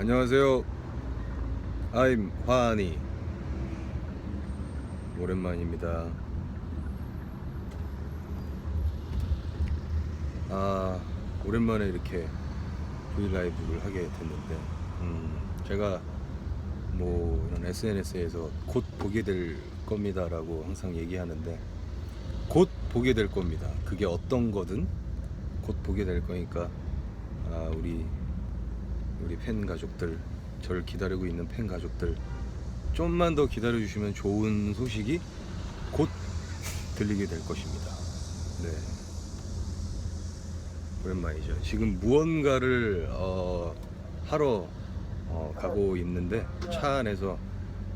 안녕하세요. I'm 화니. 오랜만입니다. 아, 오랜만에 이렇게 브이라이브를 하게 됐는데, 음, 제가 뭐 이런 SNS에서 곧 보게 될 겁니다라고 항상 얘기하는데, 곧 보게 될 겁니다. 그게 어떤 거든 곧 보게 될 거니까, 아, 우리 우리 팬 가족들, 저를 기다리고 있는 팬 가족들, 좀만 더 기다려 주시면 좋은 소식이 곧 들리게 될 것입니다. 네. 오랜만이죠. 지금 무언가를 어, 하러 어, 가고 있는데 차 안에서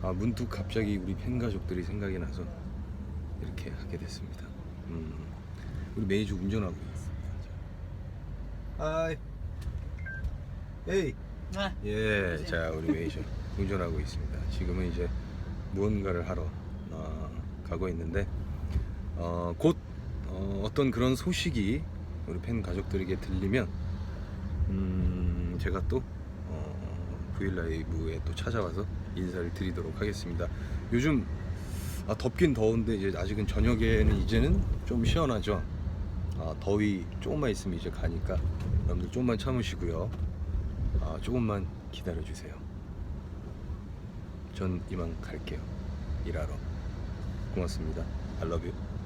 아, 문득 갑자기 우리 팬 가족들이 생각이 나서 이렇게 하게 됐습니다. 음, 우리 매니저 운전하고 있습니다. 하이. 에이. 아, 예, 자 우리 매니저 운전하고 있습니다. 지금은 이제 무언가를 하러 어, 가고 있는데 어, 곧 어, 어떤 그런 소식이 우리 팬 가족들에게 들리면 음, 제가 또 어, 브이 라이브에 또 찾아와서 인사를 드리도록 하겠습니다. 요즘 아, 덥긴 더운데 이제 아직은 저녁에는 이제는 좀 시원하죠. 아, 더위 조금만 있으면 이제 가니까 여러분들 조금만 참으시고요. 아, 조금만 기다려 주세요. 전 이만 갈게요. 일하러. 고맙습니다. I love you.